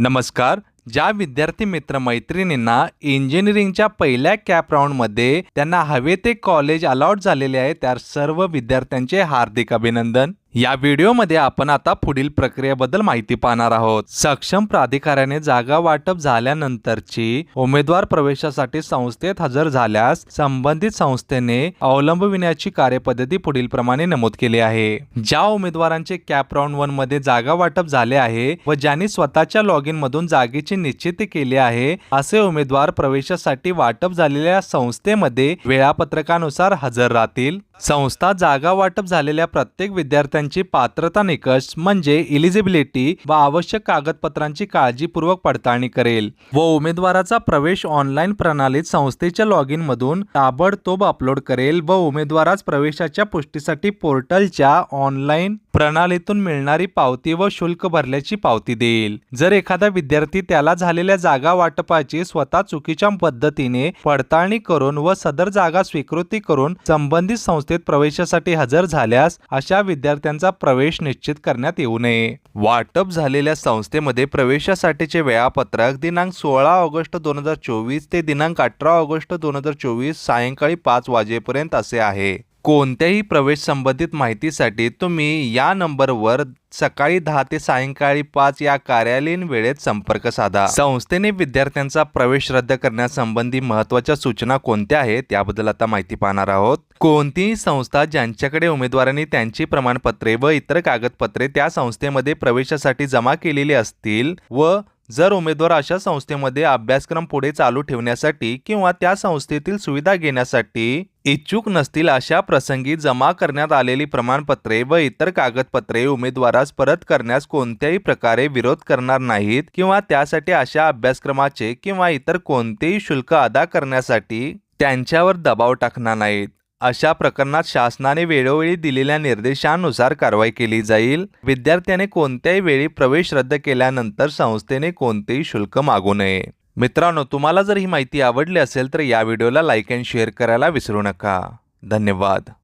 नमस्कार. ज्या विद्यार्थी मित्र मैत्रिणींना इंजिनिअरिंगच्या पहिल्या कॅप राऊंडमध्ये त्यांना हवे ते कॉलेज अलॉट झालेले आहे त्या सर्व विद्यार्थ्यांचे हार्दिक अभिनंदन. या व्हिडिओमध्ये आपण आता पुढील प्रक्रियेबद्दल माहिती पाहणार आहोत. सक्षम प्राधिकाऱ्याने जागा वाटप झाल्यानंतरची उमेदवार प्रवेशासाठी संस्थेत हजर झाल्यास संबंधित संस्थेने अवलंबविण्याची कार्यपद्धती पुढील प्रमाणे नमूद केली आहे. ज्या उमेदवारांचे कॅप राऊंड वनमध्ये जागा वाटप झाले आहे व ज्यांनी स्वतःच्या लॉग इन मधून जागेची निश्चिती केली आहे असे उमेदवार प्रवेशासाठी वाटप झालेल्या संस्थेमध्ये वेळापत्रकानुसार हजर राहतील. संस्था जागा वाटप झालेल्या प्रत्येक विद्यार्थ्यांची पात्रता निकष म्हणजे इलिजिबिलिटी व आवश्यक कागदपत्रांची काळजीपूर्वक पडताळणी करेल. व उमेदवाराचा प्रवेश ऑनलाईन प्रणालीत संस्थेच्या लॉग इन मधून ताबडतोब अपलोड करेल व उमेदवारास प्रवेशाच्या पुष्टीसाठी पोर्टलच्या ऑनलाईन प्रणालीतून मिळणारी पावती व शुल्क भरल्याची पावती देईल. जर एखादा विद्यार्थी त्याला झालेल्या जागा वाटपाची स्वतः चुकीच्या पद्धतीने पडताळणी करून व सदर जागा स्वीकृती करून संबंधित संस्था संस्थेत प्रवेशासाठी हजर झाल्यास अशा विद्यार्थ्यांचा प्रवेश निश्चित करण्यात येऊ नये. वाटप झालेल्या संस्थेमध्ये प्रवेशासाठीचे वेळापत्रक दिनांक सोळा ऑगस्ट दोन हजार चोवीस ते दिनांक अठरा ऑगस्ट दोन हजार चोवीस सायंकाळी पाच वाजेपर्यंत असे आहे. कोणत्याही प्रवेश संबंधित माहितीसाठी तुम्ही या नंबरवर सकाळी दहा ते सायंकाळी पाच या कार्यालयीन वेळेत संपर्क साधा. संस्थेने विद्यार्थ्यांचा प्रवेश रद्द करण्यासंबंधी महत्त्वाच्या सूचना कोणत्या आहेत त्याबद्दल आता माहिती पाहणार आहोत. कोणतीही संस्था ज्यांच्याकडे उमेदवारांनी त्यांची प्रमाणपत्रे व इतर कागदपत्रे त्या संस्थेमध्ये प्रवेशासाठी जमा केलेली असतील व जर उमेदवार अशा संस्थेमध्ये अभ्यासक्रम पुढे चालू ठेवण्यासाठी किंवा त्या संस्थेतील सुविधा घेण्यासाठी इच्छुक नसतील अशा प्रसंगी जमा करण्यात आलेली प्रमाणपत्रे व इतर कागदपत्रे उमेदवारास परत करण्यास कोणत्याही प्रकारे विरोध करणार नाहीत किंवा त्यासाठी अशा अभ्यासक्रमाचे किंवा इतर कोणतेही शुल्क अदा करण्यासाठी त्यांच्यावर दबाव टाकणार नाहीत. अशा प्रकरणात शासनाने वेळोवेळी दिलेल्या निर्देशानुसार कारवाई केली जाईल. विद्यार्थ्याने कोणत्याही वेळी प्रवेश रद्द केल्यानंतर संस्थेने कोणतेही शुल्क मागू नये. मित्रांनो तुम्हाला जर ही माहिती आवडली असेल तर या व्हिडिओला लाईक अँड शेअर करायला विसरू नका. धन्यवाद.